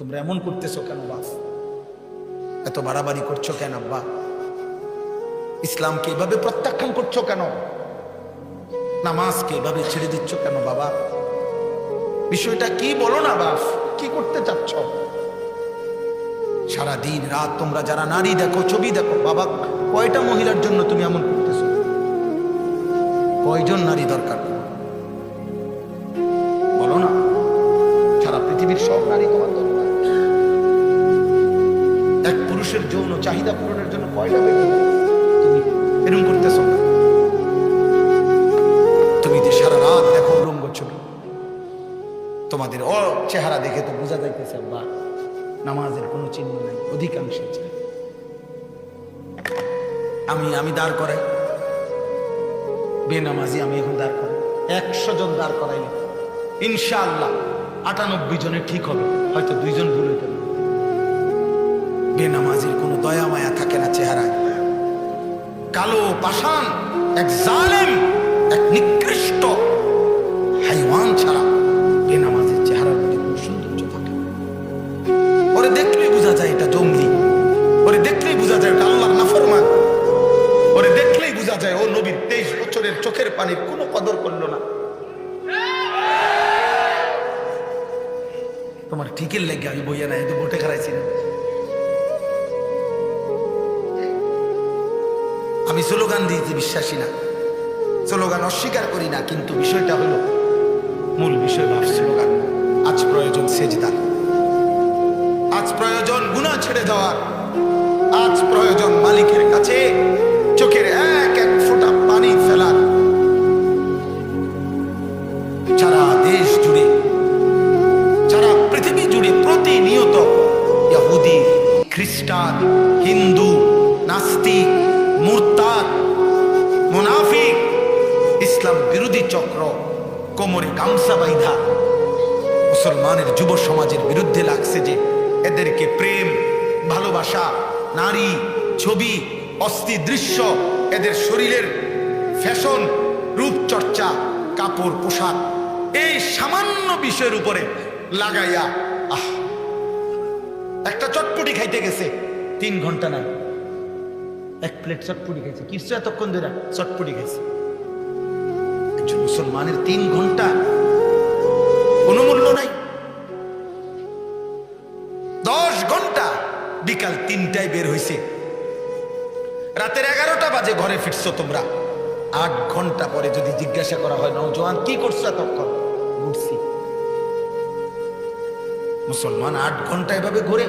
তোমরা এমন করতেছো কেন বাপ এত বাড়াবাড়ি করছ কেন আব্বা? ইসলামকে এভাবে প্রত্যাখ্যান করছ কেন? নামাজকে এভাবে ছেড়ে দিচ্ছ কেন বাবা? বিষয়টা কি বলো না বাপ? কি করতে চাচ্ছ? সারা দিন রাত তোমরা যারা নারী দেখো, ছবি দেখো, বাবা, কয়টা মহিলার জন্য তুমি এমন করতেছো? কয়জন নারী দরকার? বলো না, সারা পৃথিবীর সব নারী তোমার দরকার। পুরুষের যৌন চাহিদা পূরণের জন্য কয়টা বেটি তুমি এরকম করতেছো না তুমি যে সারা রাত দেখো উলঙ্গ ছবি, তোমাদের ও চেহারা দেখে তো বোঝা যাইতেছে বা নামাজের কোনো চিহ্ন নেই অধিকাংশের চেহারা। আমি আমি দাঁড় করাই। বেনামাজি আমি এখন দাঁড় করাই। একশো জন দাঁড় করাইলে ইনশাআল্লাহ আটানব্বই জনে ঠিক হবে, হয়তো দুইজন ভুল হইতে পারে। বেনামাজির কোনো দয়া মায়া থাকে না চেহারায়। কালো পাষাণ, এক জালেম, এক নিকৃষ্ট হাইওয়ান ছাড়া বেনামাজির চেহারার মধ্যে কোনো সৌন্দর্য থাকে ওরে দেখলেই বোঝা যায় এটা জঙ্গলি। ওরে দেখলেই বোঝা যায় এটা আল্লাহর নাফরমান। ওরে দেখলেই বোঝা যায় ও নবীর তেইশ বছরের চোখের পানির কোনো কদর করল না। তোমার ঠিকের লেগে আমি বইয়া নাই তো বোটে খারাইছি না। আমি স্লোগান দিতে বিশ্বাসী না, স্লোগান অস্বীকার করি না, কিন্তু বিষয়টা হলো মূল বিষয় ভাব স্লোগান। আজ প্রয়োজন সেজদার আজ প্রয়োজন গুণা ছেড়ে দেওয়ার। আজ প্রয়োজন মালিকের কাছে চোখের এক এক ফোঁটা পানি ফেলার। সারা দেশ জুড়ে সারা পৃথিবী জুড়ে প্রতিনিয়ত ইহুদি খ্রিস্টান, হিন্দু চক্র, কোমরে গামসা বাইধা মুসলমানের যুব সমাজের বিরুদ্ধে লাগছে যে এদেরকে প্রেম, ভালোবাসা, নারী, ছবি, অস্থি দৃশ্য, এদের শরীরের ফ্যাশন, রূপচর্চা, কাপড়, পোশাক, এই সামান্য বিষয়ের উপরে লাগাইয়া, আহ! একটা চটপটি খাইতে গেছে, তিন ঘণ্টা নাই। এক প্লেট চটপটি খাইছে। কিছু এতক্ষণ ধরে চটপটি খাইছে। মুসলমানের তিন ঘণ্টা কোনো মূল্য নাই। দশ ঘণ্টা বিকাল তিনটায় বের হইছে। রাতের এগারোটা বাজে ঘরে ফিরছো তোমরা। আট ঘণ্টা পরে যদি জিজ্ঞাসা করা হয় নৌজওয়ান কি করছ এতক্ষণ? ঘুরছি মুসলমান আট ঘণ্টা এভাবে ঘুরে